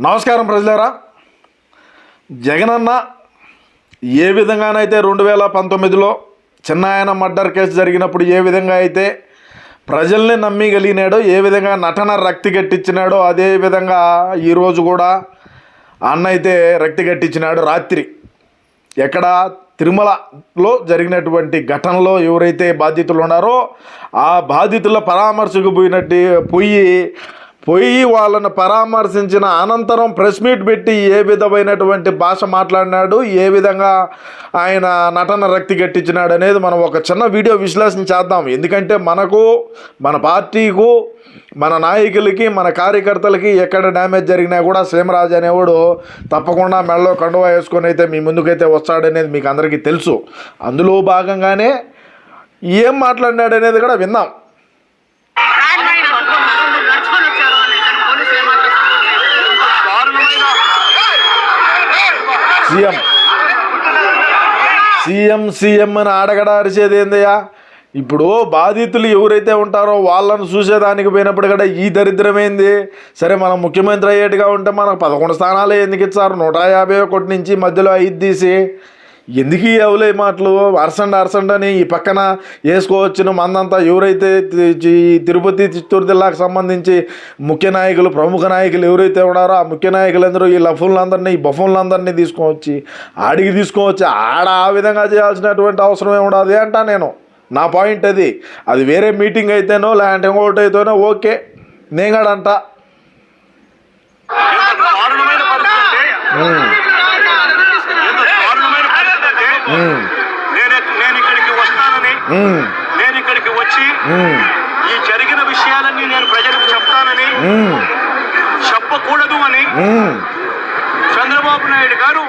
నమస్కారం ప్రజలారా. జగనన్న ఏ విధంగానైతే రెండు వేల పంతొమ్మిదిలో చిన్నాయన మర్డర్ కేసు జరిగినప్పుడు ఏ విధంగా అయితే ప్రజల్ని నమ్మిగలిగినాడో ఏ విధంగా నటన రక్తి గట్టించినాడో అదే విధంగా ఈరోజు కూడా అన్న అయితే రక్తి గట్టించినాడు రాత్రి. ఎక్కడ? తిరుమలలో జరిగినటువంటి ఘటనలో ఎవరైతే బాధితులు ఉన్నారో ఆ బాధితుల పరామర్శకు పోయినట్టు పోయి పోయి వాళ్ళను పరామర్శించిన అనంతరం ప్రెస్ మీట్ పెట్టి ఏ విధమైనటువంటి భాష మాట్లాడినాడు ఏ విధంగా ఆయన నటన రక్తి గట్టించినాడు అనేది మనం ఒక చిన్న వీడియో విశ్లేషణ చేద్దాం. ఎందుకంటే మనకు మన పార్టీకు మన నాయకులకి మన కార్యకర్తలకి ఎక్కడ డ్యామేజ్ జరిగినా కూడా సీమరాజు అనేవాడు తప్పకుండా మెడలో కండువా వేసుకొని అయితే మీ ముందుకైతే వస్తాడనేది మీకు అందరికీ తెలుసు. అందులో భాగంగానే ఏం మాట్లాడినాడు అనేది కూడా విందాం సీఎం. సీఎం సీఎం అని ఆడగడ అరిచేది ఏందయ్యా? ఇప్పుడు బాధితులు ఎవరైతే ఉంటారో వాళ్ళను చూసేదానికి పోయినప్పుడు కూడా ఈ దరిద్రమైంది? సరే మనం ముఖ్యమంత్రి అయ్యేట్టుగా ఉంటే మనకు పదకొండు స్థానాలు ఎందుకు ఇచ్చారు? నూట యాభై ఒకటి నుంచి మధ్యలో ఐదు తీసి ఎందుకు ఈ అవులే మాటలు? అరసండి అరసండి అని ఈ పక్కన వేసుకోవచ్చును మందంతా ఎవరైతే తిరుపతి చిత్తూరు జిల్లాకు సంబంధించి ముఖ్య నాయకులు ప్రముఖ నాయకులు ఎవరైతే ఉన్నారో ఆ ముఖ్య నాయకులందరూ ఈ లఫులందరినీ ఈ బఫులందరినీ తీసుకొచ్చి ఆడికి తీసుకొచ్చి ఆడ ఆ విధంగా చేయాల్సినటువంటి అవసరం ఏముండదు అంటా నేను. నా పాయింట్ అది. అది వేరే మీటింగ్ అయితేనో లేదంటే ఇంకోటి అయితేనో ఓకే. నేను కూడా అంటా ఎంత దారుణమైన పరిస్థితి అంటే ఉమ్, ఎంత దారుణమైన పరిస్థితి అంటే ఉమ్, నేను నేను ఇక్కడికి వస్తానని ఉమ్, నేను ఇక్కడికి వచ్చి ఈ జరిగిన విషయాలన్నీ నేను ప్రజలకు చెప్తానని చెప్పకూడదు అని చంద్రబాబు నాయుడు గారు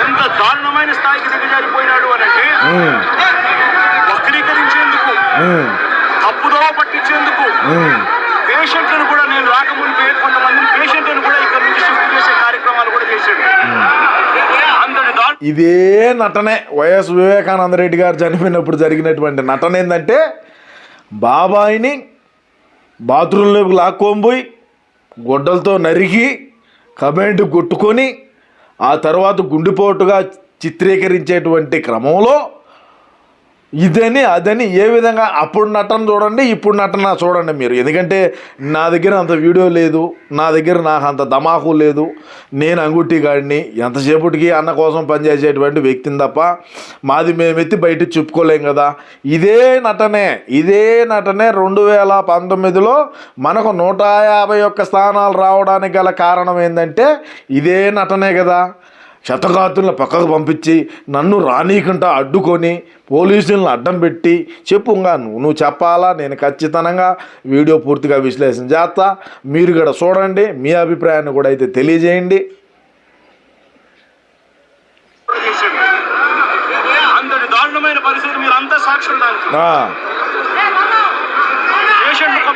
ఎంత దారుణమైన స్థాయికి దిగజారిపోయినాడు అని అంటే ఉమ్, వక్రీకరించేందుకు ఉమ్, తప్పుదోవ పట్టించేందుకు ఉమ్. పేషెంట్లను కూడా నేను రాకముందే కొంతమంది పేషెంట్లను కూడా ఇక్కడ నుంచి షిఫ్ట్ చేసే కార్యక్రమాలు కూడా చేశాడు అంతటి దారు ఇదే నటనే వైఎస్ వివేకానంద రెడ్డి గారు చనిపోయినప్పుడు జరిగినటువంటి నటన ఏంటంటే బాబాయిని బాత్రూంలోకి లాక్కోబోయి గొడ్డలతో నరికి కమెంట్ కొట్టుకొని ఆ తర్వాత గుండెపోటుగా చిత్రీకరించేటువంటి క్రమంలో ఇదని అదని ఏ విధంగా అప్పుడు నటన చూడండి ఇప్పుడు నటన చూడండి మీరు. ఎందుకంటే నా దగ్గర అంత వీడియో లేదు నా దగ్గర నాకు అంత దమాకు లేదు. నేను అంగుట్టి గాడిని ఎంతసేపటికి అన్న కోసం పనిచేసేటువంటి వ్యక్తిని తప్ప మాది మేమెత్తి బయట చెప్పుకోలేం కదా. ఇదే నటనే ఇదే నటనే రెండు వేల పంతొమ్మిదిలో మనకు నూట యాభై ఒక్క స్థానాలు రావడానికి గల కారణం ఏంటంటే ఇదే నటనే కదా. శతఘాతులను పక్కకు పంపించి నన్ను రానీకుంటా అడ్డుకొని పోలీసులను అడ్డం పెట్టి చెప్పుగా నువ్వు నువ్వు చెప్పాలా? నేను ఖచ్చితంగా వీడియో పూర్తిగా విశ్లేషణ చేస్తా. మీరు కూడా చూడండి మీ అభిప్రాయాన్ని కూడా అయితే తెలియజేయండి.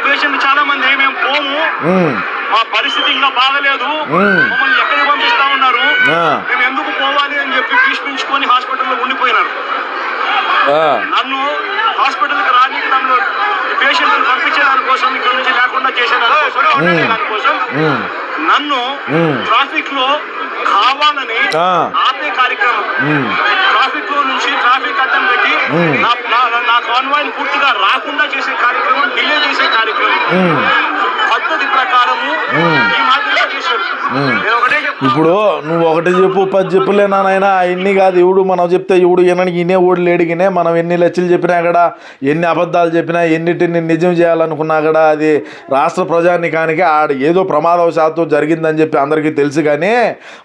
పేషెంట్ చాలా మంది మేము పోము? మా పరిస్థితి ఇంకా బాగలేదు మ్మ్. మమ్మల్ని ఎక్కడికి పంపిస్తా ఉన్నారు ఆ, మేము ఎందుకు పోవాలి అని చెప్పి భీష్మించుకొని హాస్పిటల్లో ఉండిపోయినారు ఆ, నన్ను హాస్పిటల్కి రానికి నన్ను పేషెంట్ని పంపించే దానికోసం ఇక్కడ నుంచి లేకుండా చేసే దానికోసం పంపించే దానికోసం ఉమ్, నన్ను. ట్రాఫిక్లో కావాలని. ఆపే కార్యక్రమం ట్రాఫిక్లో నుంచి ట్రాఫిక్ అడ్డం పెట్టి. నా నా- నా కాన్వాయ్ పూర్తిగా రాకుండా చేసే కార్యక్రమం డిలే చేసే కార్యక్రమం. పద్ధతి ప్రకారము మ్మ్. ఈ మాదిరిగా చేశారు మ్మ్. నేను ఒకటే చెప్తున్నా. ఇప్పుడు నువ్వు ఒకటి చెప్పు పది చెప్పులే నాయన ఇన్ని కాదు ఇవుడు మనం చెప్తే ఇవుడు వినడానికి ఇనే ఓడి లేడిగినే మనం ఎన్ని లచ్చలు చెప్పినా కూడా ఎన్ని అబద్ధాలు చెప్పినా ఎన్నిటిని నిజం చేయాలనుకున్నా కూడా అది రాష్ట్ర ప్రజానికానికి ఆడ ఏదో ప్రమాదవశాత్తు జరిగిందని చెప్పి అందరికీ తెలుసు కానీ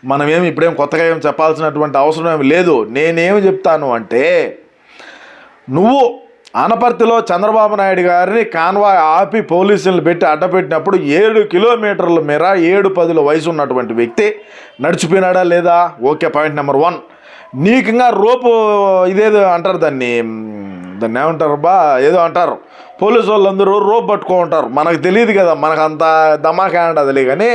మనం ఏమి ఇప్పుడేం కొత్తగా ఏం చెప్పాల్సినటువంటి అవసరం ఏమి లేదు. నేనేమి చెప్తాను అంటే నువ్వు ఆనపర్తిలో చంద్రబాబు నాయుడు గారిని కాన్వాయ్ ఆపి పోలీసులను పెట్టి అడ్డపెట్టినప్పుడు ఏడు కిలోమీటర్ల మేర ఏడు పదుల వయసు ఉన్నటువంటి వ్యక్తి నడిచిపోయినాడా లేదా? ఓకే పాయింట్ నెంబర్ వన్ నీకు ఇంకా రోపు ఇదేదో అంటారు దాన్ని దాన్ని ఏమంటారు? బా ఏదో అంటారు. పోలీసు వాళ్ళందరూ రోప్ పట్టుకో ఉంటారు మనకు తెలియదు కదా మనకు అంత దమాకా ఉండదులే కానీ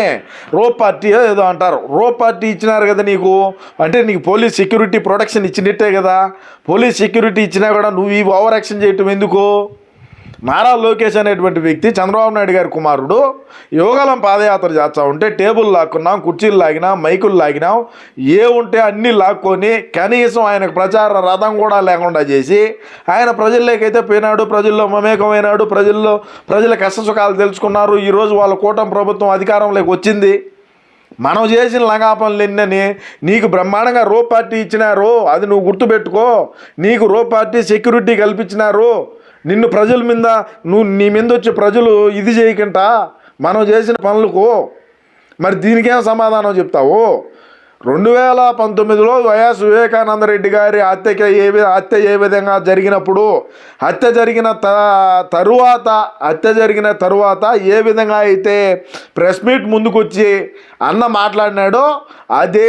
రోప్ పార్టీ ఏదో అంటారు. రోప్ పార్టీ ఇచ్చినారు కదా నీకు? అంటే నీకు పోలీస్ సెక్యూరిటీ ప్రొటెక్షన్ ఇచ్చినట్టే కదా. పోలీస్ సెక్యూరిటీ ఇచ్చినా కూడా నువ్వు ఈ ఓవర్ యాక్షన్ చేయటం ఎందుకు? నారా లోకేష్ అనేటువంటి వ్యక్తి చంద్రబాబు నాయుడు గారి కుమారుడు. యోగాలం పాదయాత్ర చేస్తా ఉంటే టేబుల్ లాక్కున్నాం కుర్చీలు లాగినాం మైకులు లాగినాం ఏ ఉంటే అన్నీ లాక్కొని కనీసం ఆయనకు ప్రచార రథం కూడా లేకుండా చేసి ఆయన ప్రజల్లోకైతే పోయినాడు ప్రజల్లో మమేకమైనాడు ప్రజల్లో ప్రజల కష్ట సుఖాలు తెలుసుకున్నారు ఈరోజు వాళ్ళ కూటమి ప్రభుత్వం అధికారంలోకి వచ్చింది. మనం చేసిన లంగాపనులు ఎన్నని నీకు బ్రహ్మాండంగా రో పార్టీ ఇచ్చినారు అది నువ్వు గుర్తుపెట్టుకో. నీకు రో పార్టీ సెక్యూరిటీ కల్పించినారు. నిన్ను ప్రజల మీద నువ్వు నీ మీద వచ్చే ప్రజలు ఇది చేయకుండా మనం చేసిన పనులకు మరి దీనికేం సమాధానం చెప్తావు? రెండు వేల పంతొమ్మిదిలో వైఎస్ వివేకానంద రెడ్డి గారి హత్యకి ఏ హత్య ఏ విధంగా జరిగినప్పుడు హత్య జరిగిన త తరువాత హత్య జరిగిన తరువాత ఏ విధంగా అయితే ప్రెస్ మీట్ ముందుకొచ్చి అన్న మాట్లాడినాడో అదే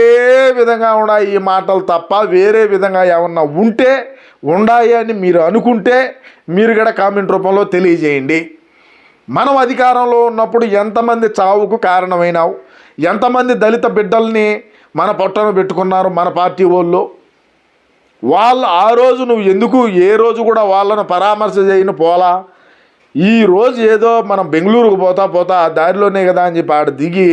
విధంగా ఉన్నాయి ఈ మాటలు తప్ప వేరే విధంగా ఏమన్నా ఉంటే ఉండాయి అని మీరు అనుకుంటే మీరు కూడా కామెంట్ రూపంలో తెలియజేయండి. మనం అధికారంలో ఉన్నప్పుడు ఎంతమంది చావుకు కారణమైనావు? ఎంతమంది దళిత బిడ్డల్ని మన పొట్టన పెట్టుకున్నారు మన పార్టీ వాళ్ళు. వాళ్ళు ఆ రోజు నువ్వు ఎందుకు ఏ రోజు కూడా వాళ్ళను పరామర్శ చేయను పోలా? ఈ రోజు ఏదో మనం బెంగళూరుకు పోతా పోతా ఆ దారిలోనే కదా అని చెప్పి ఆడ దిగి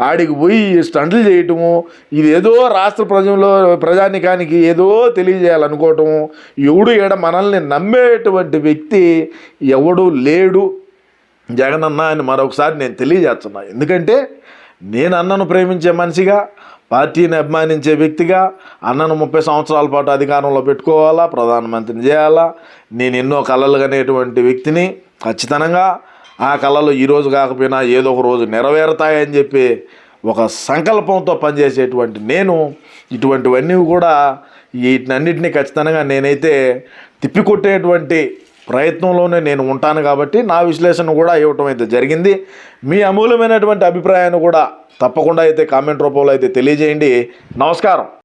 ఆడికి పోయి స్టంట్లు చేయటము ఇది ఏదో రాష్ట్ర ప్రజల్లో ప్రజానికానికి ఏదో తెలియజేయాలనుకోవటము ఎవడు ఏడ మనల్ని నమ్మేటువంటి వ్యక్తి ఎవడు లేడు. జగనన్న అని మరొకసారి నేను తెలియజేస్తున్నా. ఎందుకంటే నేను అన్నను ప్రేమించే మనిషిగా పార్టీని అభిమానించే వ్యక్తిగా అన్నను ముప్పై సంవత్సరాల పాటు అధికారంలో పెట్టుకోవాలా? ప్రధానమంత్రిని చేయాలా? నేను ఎన్నో కళలు కనేటువంటి వ్యక్తిని. ఖచ్చితంగా ఆ కళలు ఈరోజు కాకపోయినా ఏదో ఒక రోజు నెరవేరుతాయని చెప్పి ఒక సంకల్పంతో పనిచేసేటువంటి నేను ఇటువంటివన్నీ కూడా వీటినన్నింటినీ ఖచ్చితంగా నేనైతే తిప్పికొట్టేటువంటి ప్రయత్నంలోనే నేను ఉంటాను కాబట్టి నా విశ్లేషణ కూడా ఇవ్వటం అయితే జరిగింది. మీ అమూల్యమైనటువంటి అభిప్రాయాన్ని కూడా తప్పకుండా అయితే కామెంట్ రూపంలో అయితే తెలియజేయండి. నమస్కారం.